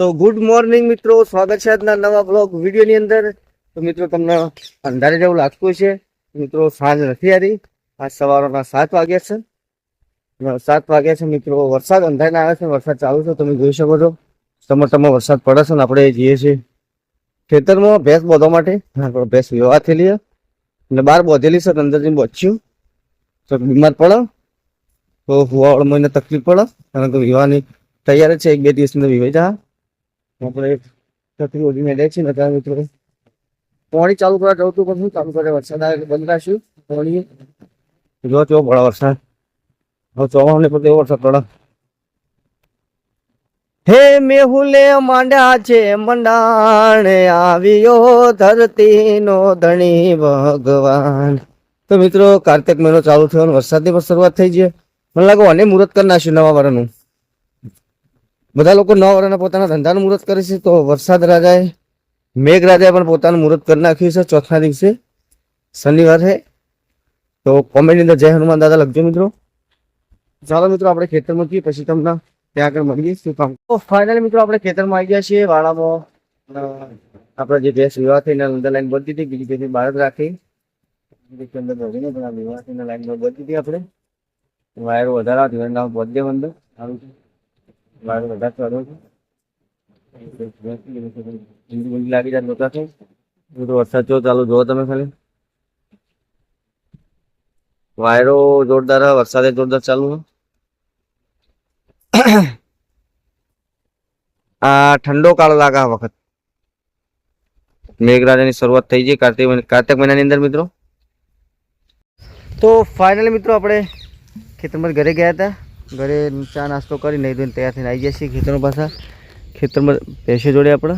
તો good morning મિત્રો, સ્વાગત છે આજના નવા બ્લોગ વિડીયોની અંદર. તો મિત્રો, તમને અંધારે જેવું લાગતું છે મિત્રો, સાંજ નથી આવી. આજ સવારના સાત વાગ્યા છે. સાત વાગ્યા છે મિત્રો, વરસાદ અંધારે આવે છે, વરસાદ ચાલુ છે, તમે જોઈ શકો છો. ટમટમાં વરસાદ પડે છે ને આપણે જઈએ છીએ. ખેતરમાં ભેંસ બોધવા માટે, આપણે ભેંસ વ્યવહાર લઈએ. અને બહાર બોધેલી છે અંદર જઈને બચ્યું તો બીમાર પડે. તો હુવાળ મહિને તકલીફ પડે. કારણ કે વિવાહની તૈયારી છે, એક બે દિવસની વિવાહ આપણે છત્રી ઓઢી લે છે બધા મિત્રો. પાણી ચાલુ કરવા જવું હતું, પણ ચાલુ કરે? વરસાદ આવે એટલે બંધ રાખ્યું પાણી. જો ચો ભળા વરસાદ. હવે ચોમાસને પણ એવો વરસાદ પડે. હે મેહુલે માંડ્યા છે મંડાણે, આવ્યો ધરતીનો ધણી ભગવાન. તો મિત્રો, કાર્તિક મહિનો ચાલુ થયો વરસાદની પણ શરૂઆત થઈ છે. મને લાગે અને મુહૂર્ત કરી નાખ્યું નવા વર્ષનું બધા લોકો નવ વર્ષના પોતાના ધંધાનું મુહૂર્ત કરે છે, તો વરસાદ રાજાએ, મેઘ રાજાએ પણ પોતાનું મુહૂર્ત કરી નાખ્યું છે ચોથા દિવસે. શનિવાર છે તો કોમેન્ટની અંદર જય હનુમાન દાદા લખજો મિત્રો. ચાલો મિત્રો, આપણે ખેતરમાં જઈએ, પછી તમને ત્યાં આગળ મળીએ. શું કામ? તો મિત્રો, આપણે ખેતરમાં આવી ગયા છીએ વાળામાં આપણા જે ભેંસ વિવાહ થઈને અંદર લાઈન બધી હતી, બીજી બીજી બહાર રાખી. અંદર વિવાહ થઈને લાઈન બધી હતી આપણે. વાયર વધારા હોય ના બધે અંદર. સારું છે વાયર બધા ચાલુ છે. લાગી જાય નહોતા છે બધો વરસાદ જો ચાલુ જોવો તમે ખાલી. વાયરો જોરદાર વરસાદે જોરદાર ચાલુ. આ ઠંડો કાળ લાગે આ વખત. મેઘરાજાની શરૂઆત થઈ ગઈ કાર્તિક કાર્તિક મહિનાની અંદર મિત્રો. તો ફાઇનલી મિત્રો આપણે ખેતરમાં ઘરે ગયા હતા. ઘરે ચા નાસ્તો કરી નહીં ધોઈને તૈયાર થઈને આવી જઈએ ખેતરમાં પાછા. ખેતરમાં ભેંસો જોડે આપણે.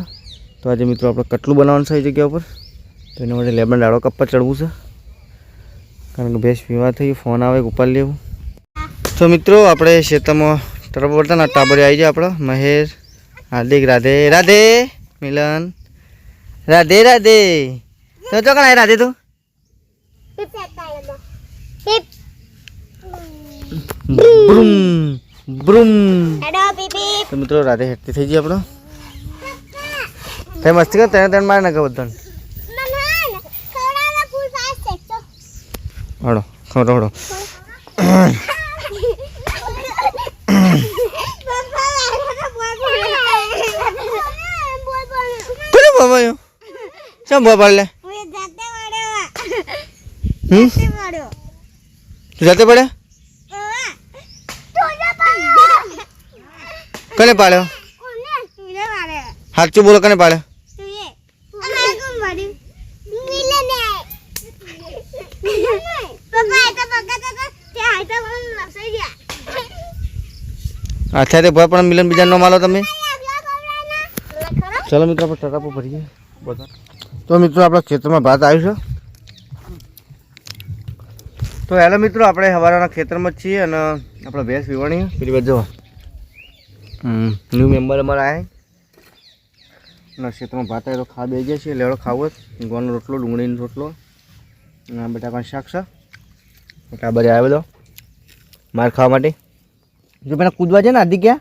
તો આજે મિત્રો આપણે કટલું બનાવવાનું છે એ જગ્યા ઉપર. તો એના માટે લેબન ડાળો કપ્પા ચડવું છે. કારણ કે ભેંસ બીમાર થઈ ફોન આવે, ઉપાડી લેવું. તો મિત્રો, આપણે ખેતરમાં તરફ વળતા ને ટાબરે આવી જાય આપણો. મહેર, હાર્દિક, રાધે રાધે, મિલન. રાધે રાધે. તો ચોકડા રાધે તું? બ્રુમ બ્રુમ. તો મિત્રો રાતે હેઠતી થઈ ગઈ આપણો. તે મસ્તી કર તને તને મારે નાખે બધાને. હડો ખરો હડો કોને બાબાયો ચમ બાબા લે? હમ? તું જાતે પડે કને પાડ્યો? સાચું બોલો કને પાડ્યો? અચ્છા તે ભાઈ પણ મિલન બીજા નો માલો તમે? ચાલો મિત્રો આપણે ટટાપો ભરીએ. બધા તો મિત્રો આપણા ખેતરમાં ભાત આવ્યું છે. તો હેલો મિત્રો આપણે હવારના ખેતરમાં જ છીએ અને આપણે ભેંસ પીવાની પેલી બાજુ જવા. ન્યૂ મેમ્બર અમારા આવ્યા અને ખેતરમાં ભાત આવ્યો ખા બે ગયા છીએ લેવડો ખાવો ગોળનો રોટલો ડુંગળીનો રોટલો. અને આ બટાકાનું શાક છે. એટલે આ બધા આવેલો માર ખાવા માટે. જો પેલા કૂદવા છે ને આદિ ગયા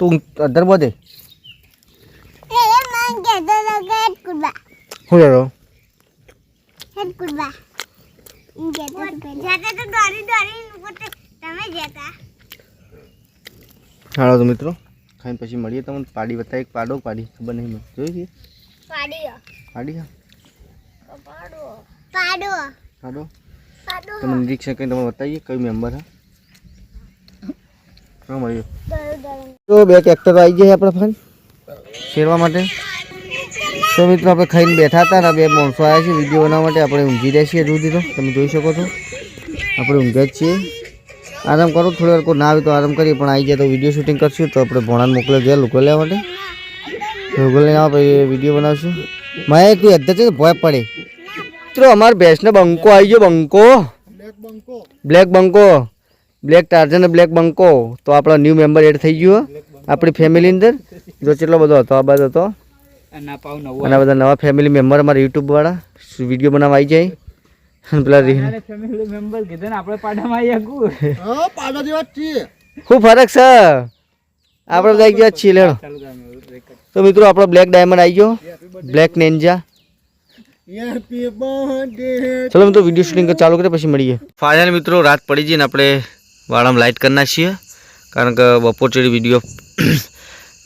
તું અધર બધે. શું કરો હાલો તો મિત્રો ખાઈને પછી મળીએ તમને. પાડી બતાવી પાડો પાડી. ખબર નહીં મને. જોઈ ગઈ પાડી પાડો. તમે નિરીક્ષણ કરીને તમે બતાવીએ કયું મેમ્બર હા. મળીએ. તો બે ટ્રેક્ટર આવી ગયા આપણા ફાન. શેરવા માટે. તો મિત્રો આપણે ખાઈને બેઠા હતા ને બે માણસો આવ્યા છે. વીડિયો બનાવવા માટે આપણે ઊંઘી રહ્યા છીએ સુધી તો તમે જોઈ શકો છો. આપણે ઊંઘ્યા જ છીએ. આરામ કરો થોડી વાર કોઈ ના આવે તો આરામ કરીએ પણ આવી જાય તો વીડિયો શૂટિંગ કરશું તો આપણે ભણાને મોકલે ગયા લોકો લેવા માટે. લોકો લઈને આવો પછી વીડિયો બનાવશું. મારે તું અધ્ધર છે ભય પડે. મિત્રો અમારે ભેંસને બંકો આવી ગયો બંકો. બ્લેક બંકો બ્લેક ટાર્જન ને બ્લેક બંકો તો આપણો ન્યૂ મેમ્બર એડ થઈ ગયો આપણી ફેમિલી અંદર. જો કેટલો બધો હતો આ બધો હતો અને બધા નવા ફેમિલી મેમ્બર અમારા યુટ્યુબવાળા વીડિયો બનાવવા આવી જાય. પેલા રી ફેમિલી મેમ્બર કીધું ને આપણે પાડામાં આવી શકું શું ફરક છે? આપણે બધા ગયા છીએ લેણો. તો મિત્રો આપણો બ્લેક ડાયમંડ આવી ગયો. બ્લેક નેન્જા ચલો મિત્રો વીડિયો શૂટિંગ ચાલુ કરીએ પછી મળીએ. ફાઇનલ મિત્રો રાત પડી જઈને આપણે વાળામાં લાઇટ કરી નાખીએ. કારણ કે બપોર ચડી વીડિયો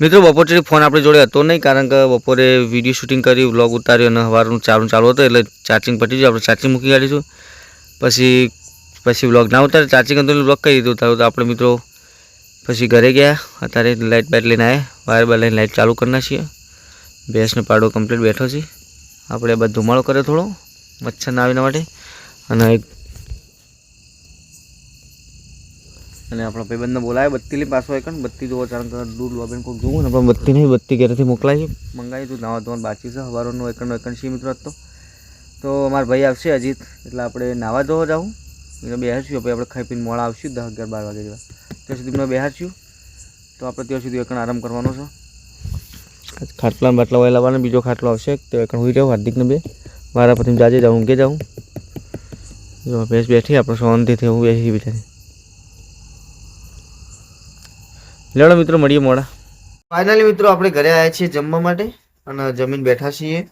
મિત્રો બપોર ફોન આપણી જોડે હતો નહીં, કારણ કે બપોરે વીડિયો શૂટિંગ કરી વ્લોગ ઉતાર્યો અને સવારનું ચાલુ ચાલુ હતો, એટલે ચાર્જિંગ પટી ગયું. આપણે ચાર્જિંગ મૂકી કાઢીશું. પછી પછી વ્લોગ ના ઉતારે ચાર્જિંગ હતું વ્લોગ કરી દીધું. તારું તો આપણે મિત્રો પછી ઘરે ગયા. અત્યારે લાઇટ બાઇટ લઈને આવ્યા વાયર બાર લઈને લાઇટ ચાલુ કરી નાખીએ. ભેંસનો પાડો કમ્પ્લીટ બેઠો છે. આપણે બધા ધુમાડો કર્યો થોડો, મચ્છર ના આવીના માટે. અને એક અને આપણા ભાઈબંધને બોલાવે બત્તી લઈ પાછો એક બત્તી જોવો કારણ કે દૂર લોબેન કોઈક જોવું ને, પણ બત્તી નહીં બત્તી ઘરેથી મોકલાવી મંગાવી તું, નાવા ધોવાનું બાકી છે સવારનો એકનો એકન છે મિત્રો હતો તો? અમારા ભાઈ આવશે અજીત, એટલે આપણે નાવા ધોવા જાઉં એને બેહારશું પછી આપણે ખાઈ પીને મોડા આવશું, દસ અગિયાર, બાર વાગે જેવા. ત્યાં સુધી મેં બેહારશું તો આપણે ત્યાં સુધી એકણ આરામ કરવાનો છે. ખાટલા બાટલા વાય લાવવાના બીજો ખાટલો આવશે તો એકણ હોઈ જાઉં હાર્દિકને બે. મારા પછી જાજે જાઉં, ઊંઘે જાઉં. ભેંસ બેઠી, આપણે શાંતિથી હું બેસી બિચારી લેડો મિત્રો, મળીએ મોડા. ફાઇનલી મિત્રો, આપણે ઘરે આવ્યા છીએ જમવા માટે અને જમીન બેઠા છીએ.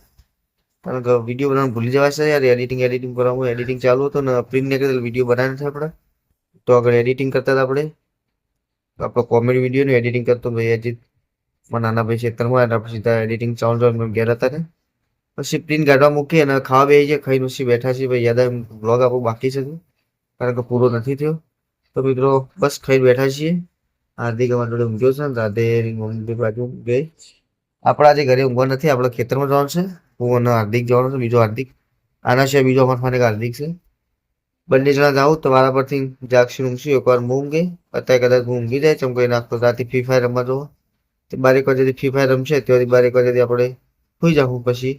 કારણ કે વીડિયો બનાવવાનું ભૂલી જવાય છે યાર. એડિટિંગ એડિટિંગ કરવાનું એડિટિંગ ચાલુ હતું અને પ્રિન્ટ નીકળે વીડિયો બનાવ્યો છે આપણે. તો આગળ એડિટિંગ કરતા હતા આપણે. આપણો કોમેડી વિડીયોનું એડિટિંગ કરતો ભાઈ અજીત. મારા નાના ભાઈ ખેતરમાં અને આપણે સીધા એડિટિંગ ચાલુ ચાલુ ઘેર હતા ને. પછી પ્રિન્ટ કાઢવા મૂકી અને ખાવા બે છે ખાઈને પછી બેઠા છીએ ભાઈ. યાદ બ્લોગ આપણું બાકી છે કારણ કે પૂરો નથી થયો. તો મિત્રો, બસ ખાઈ બેઠા છીએ. હાર્દિક જોડે ઊંઘ્યો છે ને, રાધે મમ્મી બાજુ ગઈ આપણે આજે ઘરે ઊંઘવા નથી, આપણે ખેતરમાં જવાનું છે. હું અને હાર્દિક જવાનું છે, બીજો હાર્દિક. આના છે બીજો અમારા ફાને હાર્દિક છે. બંને જણા જાઉં તો મારા પરથી જાગશું ઊંઘશું, એકવાર હું ઊંઘે. અત્યારે કદાચ હું ઊંઘી જાય ચમકાઈ નાખતો રાતે ફ્રી ફાયર રમવા જવો. બારેક વાગ્યાથી ફ્રી ફાયર રમશે ત્યાંથી બારેક વાગ્યાથી આપણે સુઈ જાઉં પછી.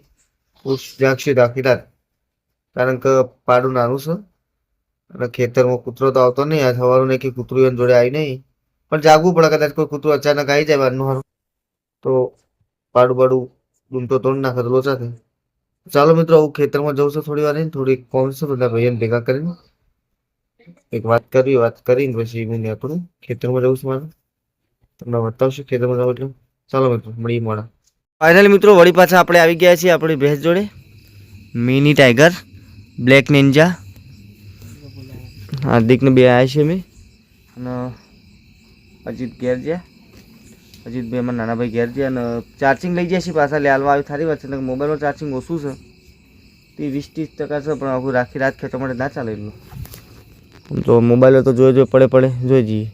જાગશું આખી રાત. કારણ કે પાડું નાનું છે. અને ખેતરમાં કૂતરો તો આવતો નહીં, આ સવારનું નહીં કે કૂતરું એની જોડે આવી નહીં પણ જાગવું પડે કદાચ કોઈ કૂતરું અચાનક આવી જાય બહારનું હારું. તો પાડું પાડું ડૂમતો તોડ નાખે તો લોચા થાય. ચાલો મિત્રો, હું ખેતરમાં જઉં છું થોડી વાર થોડી કોમ બધા ભાઈ ભેગા કરીને. એક વાત કરવી વાત કરીને પછી હું નીકળું ખેતરમાં જઉં છું મારે. તમને બતાવશું ખેતરમાં જાઉં એટલે. ચાલો મિત્રો, મળીએ મોડા. ફાઇનલી મિત્રો, વળી પાછા આપણે આવી ગયા છીએ આપણી ભેંસ જોડે. મિની ટાઈગર બ્લેક નિંજા હાર્દિકને બે આવ્યા છે મેં અને અજીત ઘેર છે. અજીતભાઈ અમારા નાનાભાઈ ઘેર છે અને ચાર્જિંગ લઈ જાય છે પાછા લેવા આવી થારી વાત છે. ને મોબાઈલમાં ચાર્જિંગ ઓછું છે. તે વીસ ત્રીસ ટકા છે, પણ આખું રાખી રાત ખેંચવા માટે ના ચાલે એટલું. તો મોબાઈલ તો જોઈ જોઈ પડે પડે જોઈ જઈએ.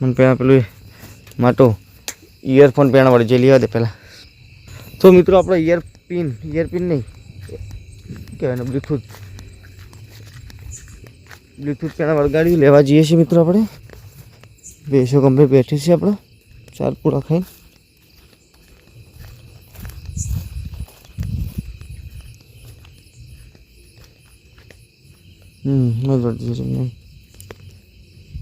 મને પહેલાં પેલું માટો ઇયરફોન પહેણા વળે જે લેવા દે પહેલાં. તો મિત્રો આપણે ઇયરપિન ઇયરપિન નહીં. કહેવાય ને બ્લૂટૂથ બ્લૂટૂથ પહેલાં વળગાડી લેવા જઈએ છીએ મિત્રો આપણે. બેસો કમ્પ્લીટ બેઠી છે આપણે ચાર પૂરા ખાઈને હમ મજા જઈએ